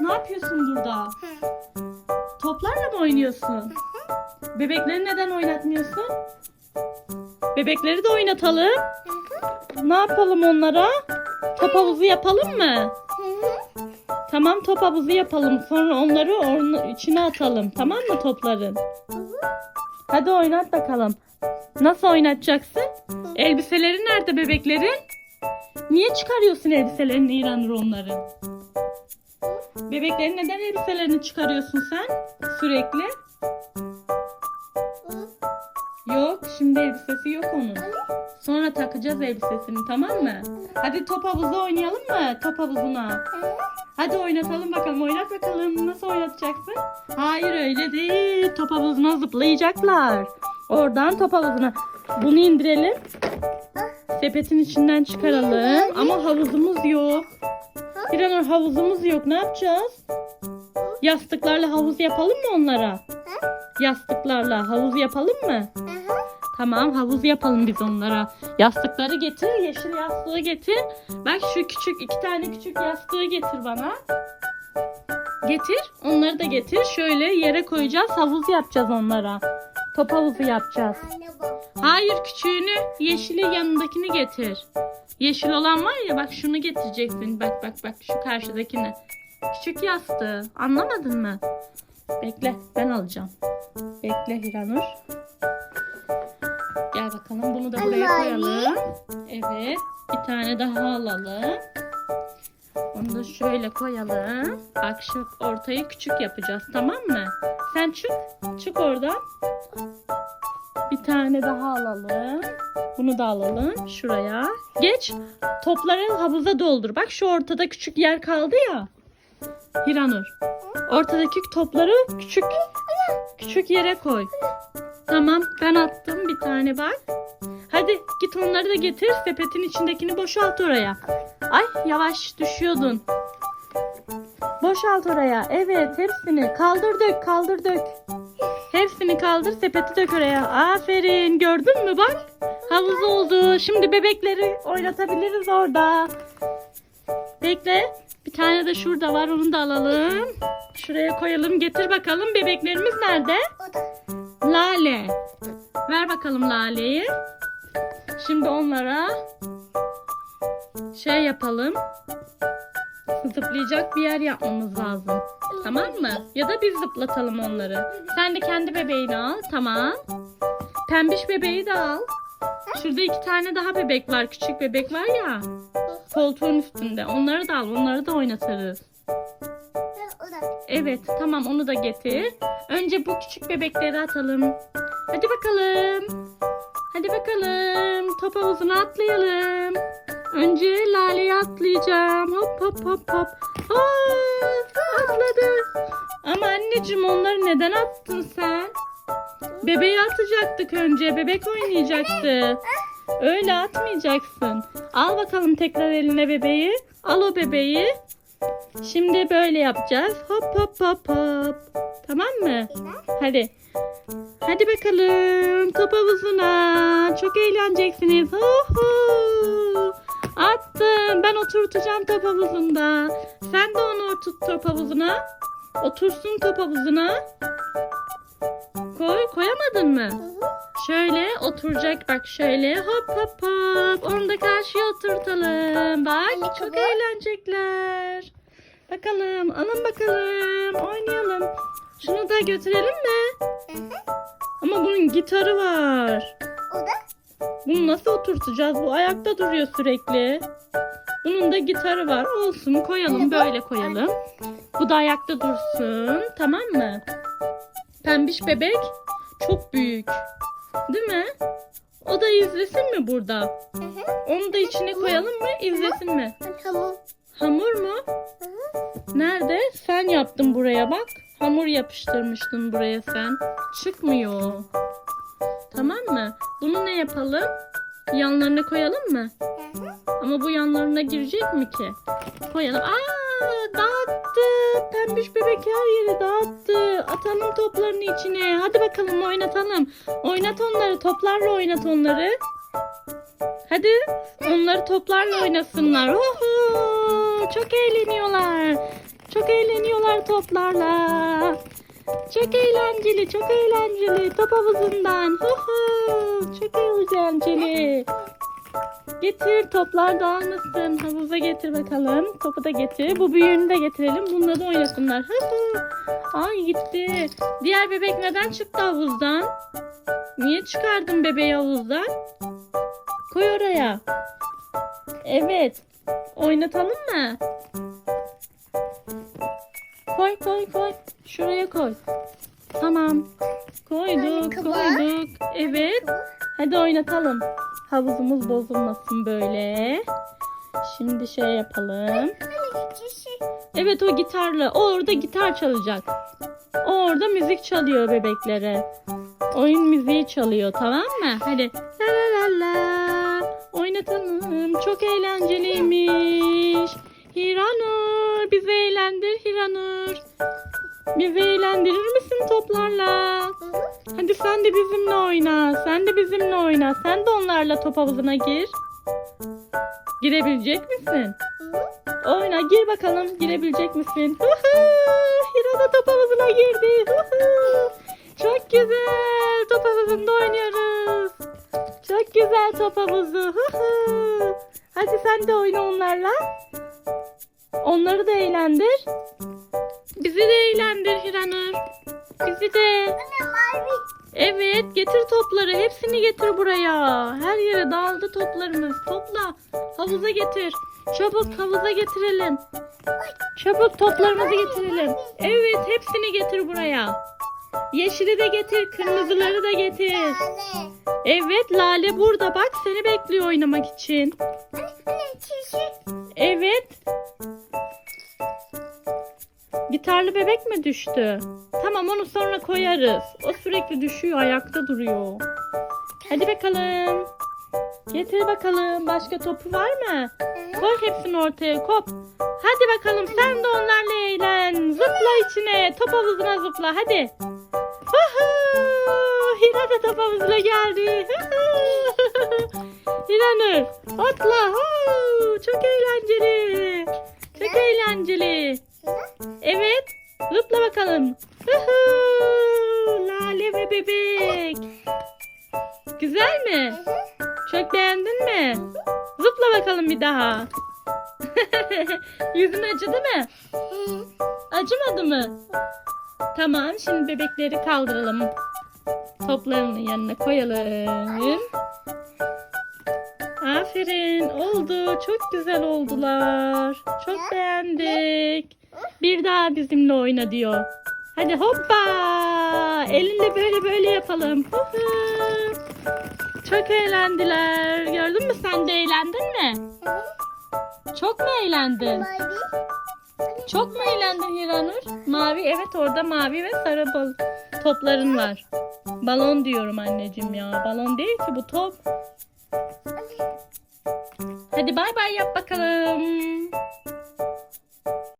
Ne yapıyorsun burada? Toplarla mı oynuyorsun? Bebekleri neden oynatmıyorsun? Bebekleri de oynatalım. Ne yapalım onlara? Top havuzu yapalım mı? Tamam top havuzu yapalım. Sonra onları onun içine atalım. Tamam mı topların? Hadi oynat bakalım. Nasıl oynatacaksın? Elbiseleri nerede bebeklerin? Niye çıkarıyorsun elbiselerini İranur onların? Bebeklerin neden elbiselerini çıkarıyorsun sen sürekli? Yok şimdi elbisesi yok onun. Sonra takacağız elbisesini tamam mı? Hadi top havuzu oynayalım mı? Top havuzuna. Hadi oynatalım bakalım. Oynat bakalım. Nasıl oynatacaksın? Hayır öyle değil. Top havuzuna zıplayacaklar. Oradan top havuzuna. Bunu indirelim. Sepetin içinden çıkaralım. Ama havuzumuz yok. İranur havuzumuz yok. Ne yapacağız? Yastıklarla havuz yapalım mı onlara? Yastıklarla havuz yapalım mı? Tamam havuz yapalım biz onlara. Yastıkları getir. Yeşil yastığı getir. Bak şu küçük iki tane küçük yastığı getir bana. Getir. Onları da getir. Şöyle yere koyacağız. Havuz yapacağız onlara. Top havuzu yapacağız. Hayır küçüğünü yeşili yanındakini getir. Yeşil olan var ya bak şunu getireceksin. Bak bak bak şu karşıdakini. Küçük yastığı. Anlamadın mı? Bekle ben alacağım. Bekle Hiranur. Gel bakalım bunu da buraya koyalım. Evet. Bir tane daha alalım. Onu da şöyle koyalım. Bak şu ortayı küçük yapacağız tamam mı? Sen çık. Çık oradan. Bir tane daha alalım. Bunu da alalım şuraya. Geç. Topları havuza doldur. Bak şu ortada küçük yer kaldı ya. Hiranur. Ortadaki topları küçük küçük yere koy. Tamam ben attım bir tane bak. Hadi git onları da getir. Sepetin içindekini boşalt oraya. Ay yavaş düşüyordun. Boşalt oraya. Evet hepsini. Kaldır dök kaldır dök. Hepsini kaldır sepeti dök oraya. Aferin gördün mü bak. Havuz oldu. Şimdi bebekleri oynatabiliriz orada. Bekle. Bir tane de şurada var onu da alalım. Şuraya koyalım. Getir bakalım bebeklerimiz nerede? Lale. Ver bakalım Lale'yi. Şimdi onlara şey yapalım. Zıplayacak bir yer yapmamız lazım. Tamam mı? Ya da biz zıplatalım onları. Sen de kendi bebeğini al. Tamam. Pembiş bebeği de al. Şurada iki tane daha bebek var. Küçük bebek var ya. Koltuğun üstünde. Onları da al. Onları da oynatırız. Evet tamam onu da getir. Önce bu küçük bebekleri atalım. Hadi bakalım. Hadi bakalım. Top havuzuna atlayalım. Önce Lale'ye atlayacağım. Hop hop hop hop. Aa, atladı. Ama anneciğim onları neden attın sen? Bebeği atacaktık önce. Bebek oynayacaktı. Öyle atmayacaksın. Al bakalım tekrar eline bebeği. Al o bebeği. Şimdi böyle yapacağız. Hop hop hop hop. Tamam mı? Hadi. Hadi bakalım top havuzuna. Çok eğleneceksiniz. Hu hu. Attım. Ben oturtacağım top havuzunda. Sen de onu oturt top havuzuna. Otursun top havuzuna. Koy. Koyamadın mı? Şöyle oturacak bak şöyle hop hop hop. Onu da karşıya oturtalım. Bak çok eğlenecekler. Bakalım alın bakalım oynayalım. Şunu da götürelim mi? Ama bunun gitarı var. Bunu nasıl oturtacağız? Bu ayakta duruyor sürekli. Bunun da gitarı var. Olsun koyalım böyle koyalım. Bu da ayakta dursun. Tamam mı? Pembiş bebek çok büyük. Değil mi? O da izlesin mi burada? Onu da içine koyalım mı? İzlesin mi? Tamam. Hamur mu? Nerede? Sen yaptın buraya bak. Hamur yapıştırmıştın buraya sen. Çıkmıyor. Tamam mı? Bunu ne yapalım? Yanlarına koyalım mı? Ama bu yanlarına girecek mi ki? Koyalım. Aa, dağıttı. Pembiş bebek her yeri dağıttı. Atalım toplarını içine. Hadi bakalım oynatalım. Oynat onları. Toplarla oynat onları. Hadi onları toplarla oynasınlar. Oho, çok eğleniyorlar. Çok eğleniyorlar. toplarla. Çok eğlenceli, çok eğlenceli. Top havuzundan. Çok eğlenceli. Getir toplar dağılmasın. Havuza getir bakalım. Topu da getir. Bu büyüğünü de getirelim. Bununla da oynasınlar. Hı. Ay gitti. Diğer bebek neden çıktı havuzdan? Niye çıkardın bebeği havuzdan? Koy oraya. Evet. Oynatalım mı? Koy koy koy. Şuraya koy. Tamam. Koyduk koyduk. Evet. Hadi oynatalım. Havuzumuz bozulmasın böyle. Şimdi şey yapalım. Evet o gitarlı. O orada gitar çalacak. O orada müzik çalıyor bebeklere. Oyun müziği çalıyor tamam mı? Hadi la la la la. Oynatalım. Çok eğlenceliymiş. Hiranur bizi eğlendir Hiranur. Bizi eğlendirir misin toplarla? Hadi sen de bizimle oyna. Sen de bizimle oyna. Sen de onlarla top havuzuna gir. Girebilecek misin? Oyna gir bakalım girebilecek misin? Hira da top havuzuna girdi. Çok güzel top havuzunda oynuyoruz. Çok güzel top havuzu. Hadi sen de oyna onlarla. Onları da eğlendir. Bizi de eğlendir Hiranur. Bizi de. Evet getir topları. Hepsini getir buraya. Her yere dağıldı toplarımız. Topla. Havuza getir. Çabuk havuza getirelim. Çabuk toplarımızı getirelim. Evet hepsini getir buraya. Yeşili de getir. Kırmızıları da getir. Evet Lale burada bak seni bekliyor oynamak için. Kişi. Evet. Gitarlı bebek mi düştü? Tamam onu sonra koyarız. O sürekli düşüyor ayakta duruyor. Hadi bakalım. Getir bakalım. Başka topu var mı? Koy hepsini ortaya kop. Hadi bakalım sen de onlarla eğlen. Zıpla içine. Top havuzuna zıpla hadi. Hira da top havuzuna geldi. Hiranur. Huu! Çok eğlenceli. Çok eğlenceli. Zıpla bakalım. Huhu! Lale ve bebek. Güzel mi? Çok beğendin mi? Zıpla bakalım bir daha. Yüzün acıdı mı? Acımadı mı? Tamam şimdi bebekleri kaldıralım. Toplarının yanına koyalım. Aferin oldu. Çok güzel oldular. Çok beğendik. Bir daha bizimle oyna diyor. Hadi hoppa. Elinle böyle böyle yapalım. Çok eğlendiler. Gördün mü sen de eğlendin mi? Çok mu eğlendin? Çok mu eğlendin Hiranur? Mavi evet orada mavi ve sarı bal topların var. Balon diyorum anneciğim ya. Balon değil ki bu top. Hadi bay bay yap bakalım.